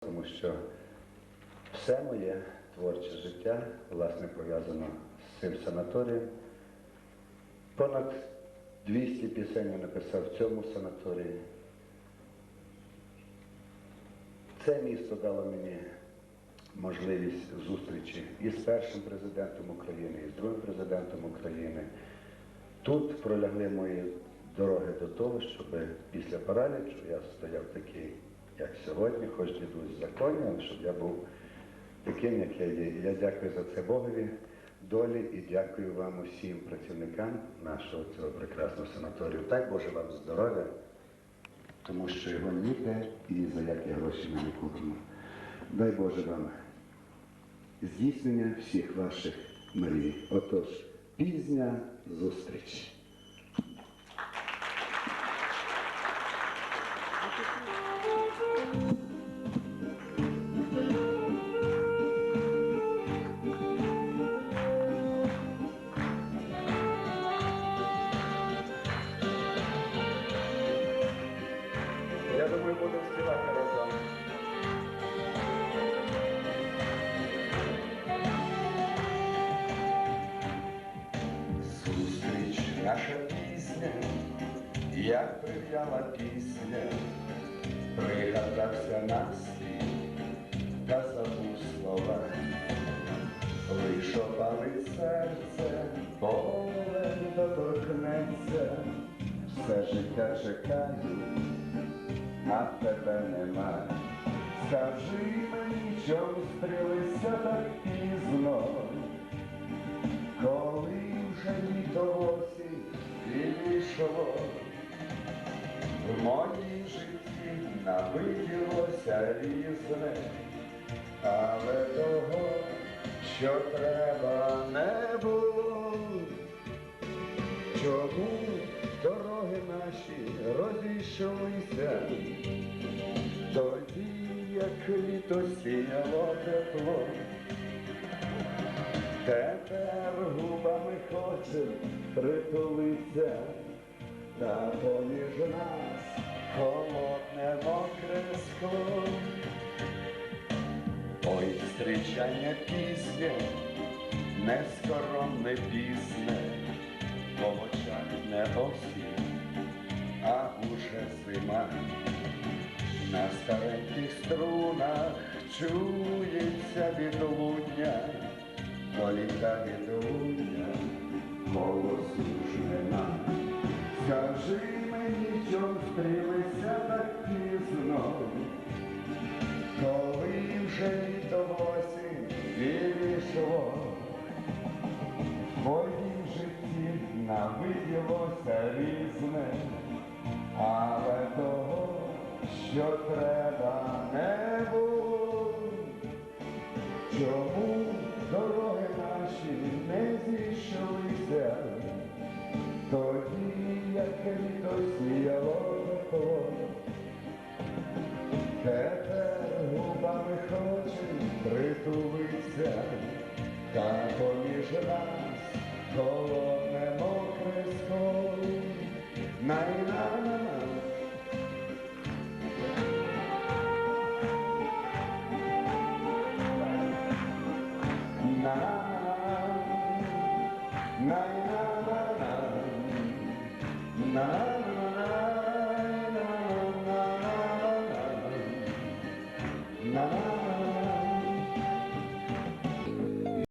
тому що все моє творче життя власне пов'язано з цим санаторієм. Понад 200 пісень я написав в цьому санаторії. Це місто дало мені можливість зустрічі і з першим президентом України, і з другим президентом України. Тут пролягли мої дороги до того, щоб після паралічу я стояв такий, як сьогодні, хоч дідусь в законі, але щоб я був таким, як я є. Я дякую за це Богові, долі і дякую вам усім працівникам нашого цього прекрасного санаторію. Так Боже вам здоров'я, тому що його ніде і за які гроші ми не купимо. Дай Боже вам здійснення всіх ваших мрій. Отож, пізня зустріч. Думаю, будемо співати разом. Зустріч наша пісня, як прив'яла пісня, пригадався настрій та забув слова. Лиш опалить серце, поле доторкнеться, все життя чекаю, а тебе нема. Скажи мені, чому стрілися так пізно, коли вже літо осінь підійшло, в моїй житті навиділося різне, але того, що треба, не було. Чому розійшлися? Тоді, як літо сіяло тепло, тепер губами хоче притулиться, та поміж нас холодне мокре скло. Ой, зустрічання пісня, нескоромне пісне, в очах не осінь, уже. На стареньких струнах чується відлуння, політа відлуння, голос ж нема. Скажи що треба не було. Чому дороги наші не зійшлися, тоді, як літо сіяло тепло, тепер губами хоче притулиться, та поміж нас холодне мокре скло. na na